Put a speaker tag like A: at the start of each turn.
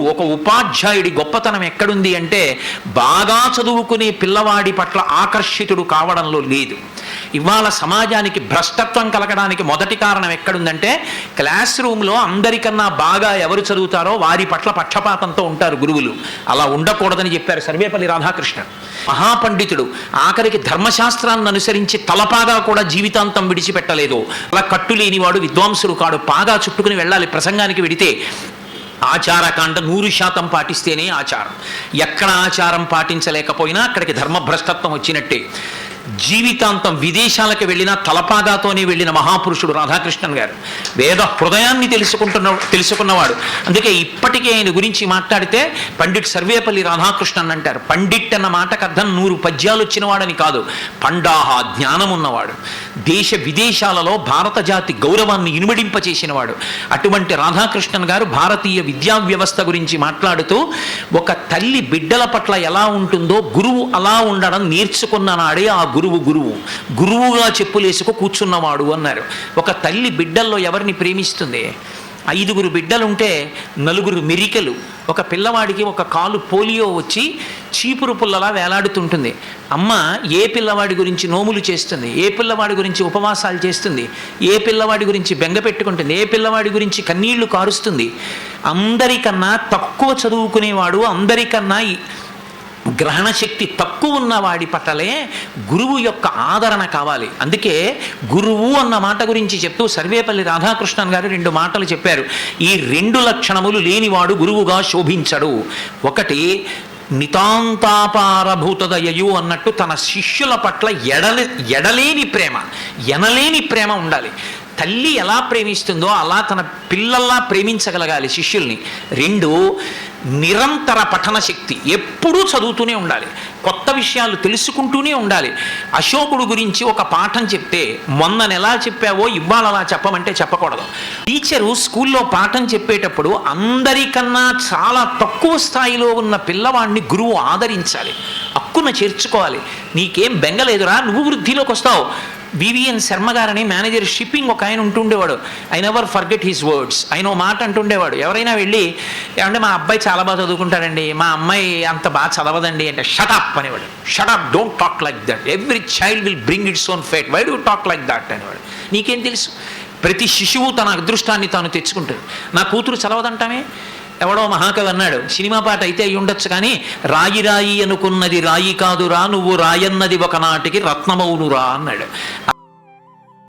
A: ఒక ఉపాధ్యాయుడి గొప్పతనం ఎక్కడుంది అంటే బాగా చదువుకునే పిల్లవాడి పట్ల ఆకర్షితుడు కావడంలో లేదు. ఇవాళ సమాజానికి భ్రష్టత్వం కలగడానికి మొదటి కారణం ఎక్కడుందంటే క్లాస్ రూమ్లో అందరికన్నా బాగా ఎవరు చదువుతారో వారి పట్ల పక్షపాతంతో ఉంటారు గురువులు. అలా ఉండకూడదని చెప్పారు సర్వేపల్లి రాధాకృష్ణ. మహాపండితుడు ఆఖరికి ధర్మశాస్త్రాన్ని అనుసరించి తలపాగా కూడా జీవితాంతం విడిచిపెట్టలేదు. అలా కట్టు లేనివాడు విద్వాంసుడు కాడు. పాగా చుట్టుకుని వెళ్ళాలి ప్రసంగానికి విడితే ఆచారకాండ నూరు శాతం పాటిస్తేనే ఆచారం. ఎక్కడ ఆచారం పాటించలేకపోయినా అక్కడికి ధర్మభ్రష్టత్వం వచ్చినట్టే. జీవితాంతం విదేశాలకు వెళ్ళిన తలపాగాతోనే వెళ్ళిన మహాపురుషుడు రాధాకృష్ణన్ గారు వేద హృదయాన్ని తెలుసుకుంటున్న తెలుసుకున్నవాడు. అందుకే ఇప్పటికే ఆయన గురించి మాట్లాడితే పండిట్ సర్వేపల్లి రాధాకృష్ణన్ అంటారు. పండిట్ అన్న మాటకు అర్థం నూరు పద్యాలు వచ్చినవాడని కాదు పండాహ జ్ఞానం ఉన్నవాడు. దేశ విదేశాలలో భారత జాతి గౌరవాన్ని ఇనుమడింపచేసినవాడు. అటువంటి రాధాకృష్ణన్ గారు భారతీయ విద్యా వ్యవస్థ గురించి మాట్లాడుతూ ఒక తల్లి బిడ్డల పట్ల ఎలా ఉంటుందో గురువు అలా ఉండడం నేర్చుకున్న నాడే ఆ గురువు గురువు. గురువుగా చెప్పులేసుకో కూర్చున్నవాడు అన్నారు. ఒక తల్లి బిడ్డల్లో ఎవరిని ప్రేమిస్తుంది? ఐదుగురు బిడ్డలుంటే నలుగురు మెరికలు. ఒక పిల్లవాడికి ఒక కాలు పోలియో వచ్చి చీపురు పుల్లలా వేలాడుతుంటుంది. అమ్మ ఏ పిల్లవాడి గురించి నోములు చేస్తుంది? ఏ పిల్లవాడి గురించి ఉపవాసాలు చేస్తుంది? ఏ పిల్లవాడి గురించి బెంగ పెట్టుకుంటుంది? ఏ పిల్లవాడి గురించి కన్నీళ్ళు కారుస్తుంది? అందరికన్నా తక్కువ చదువుకునేవాడు అందరికన్నా గ్రహణ శక్తి తక్కువ ఉన్న వాడి పట్లే గురువు యొక్క ఆదరణ కావాలి. అందుకే గురువు అన్న మాట గురించి చెప్తూ సర్వేపల్లి రాధాకృష్ణన్ గారు రెండు మాటలు చెప్పారు. ఈ రెండు లక్షణములు లేనివాడు గురువుగా శోభించడు. ఒకటి నితాంతాపారభూతదయయు అన్నట్టు తన శిష్యుల పట్ల ఎడలే ఎడలేని ప్రేమ ఎనలేని ప్రేమ ఉండాలి. తల్లి ఎలా ప్రేమిస్తుందో అలా తన పిల్లల్లా ప్రేమించగలగాలి శిష్యుల్ని. రెండు నిరంతర పఠన శక్తి ఎప్పుడూ చదువుతూనే ఉండాలి. కొత్త విషయాలు తెలుసుకుంటూనే ఉండాలి. అశోకుడు గురించి ఒక పాఠం చెప్తే మొన్న ఎలా చెప్పావో ఇవాళ అలా చెప్పమంటే చెప్పకూడదు. టీచరు స్కూల్లో పాఠం చెప్పేటప్పుడు అందరికన్నా చాలా తక్కువ స్థాయిలో ఉన్న పిల్లవాడిని గురువు ఆదరించాలి. హక్కున చేర్చుకోవాలి. నీకేం బెంగలేదురా? నువ్వు వృద్ధిలోకి వస్తావు వివిఎన్ శర్మ గారని మేనేజర్ షిప్పింగ్ ఒక ఆయన ఉంటుండేవాడు. I never forget his words ఆయన ఓ మాట అంటుండేవాడు. ఎవరైనా వెళ్ళి ఏమంటే మా అబ్బాయి చాలా బాగా చదువుకుంటాడండి. మా అమ్మాయి అంత బాగా చదవదండి అంటే షటప్ అనేవాడు. Shut up don't talk like that every child will bring its own fate why do talk like that అనేవాడు. నీకేం తెలుసు? ప్రతి శిశువు తన అదృష్టాన్ని తాను తెచ్చుకుంటుంది. నా కూతురు చదవదంటామే? ఎవడో మహాకవి అన్నాడు సినిమా పాట అయితే అయి ఉండొచ్చు కానీ రాయి రాయి అనుకున్నది రాయి కాదురా నువ్వు రాయన్నది ఒకనాటికి రత్నమౌనురా అన్నాడు.